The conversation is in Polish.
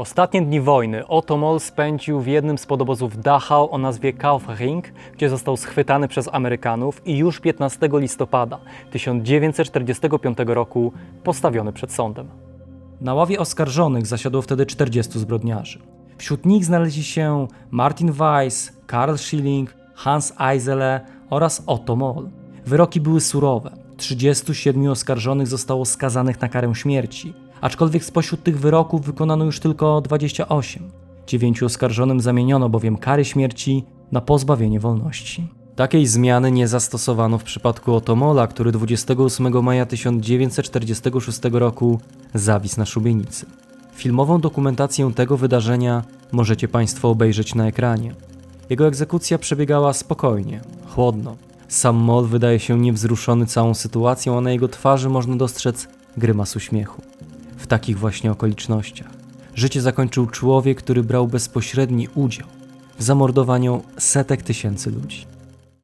Ostatnie dni wojny Otto Moll spędził w jednym z podobozów Dachau o nazwie Kaufring, gdzie został schwytany przez Amerykanów i już 15 listopada 1945 roku postawiony przed sądem. Na ławie oskarżonych zasiadło wtedy 40 zbrodniarzy. Wśród nich znaleźli się Martin Weiss, Karl Schilling, Hans Eisele oraz Otto Moll. Wyroki były surowe. 37 oskarżonych zostało skazanych na karę śmierci, aczkolwiek spośród tych wyroków wykonano już tylko 28. Dziewięciu oskarżonym zamieniono bowiem kary śmierci na pozbawienie wolności. Takiej zmiany nie zastosowano w przypadku Otomola, który 28 maja 1946 roku zawisł na szubienicy. Filmową dokumentację tego wydarzenia możecie Państwo obejrzeć na ekranie. Jego egzekucja przebiegała spokojnie, chłodno. Sam Moll wydaje się niewzruszony całą sytuacją, a na jego twarzy można dostrzec grymas uśmiechu. W takich właśnie okolicznościach życie zakończył człowiek, który brał bezpośredni udział w zamordowaniu setek tysięcy ludzi.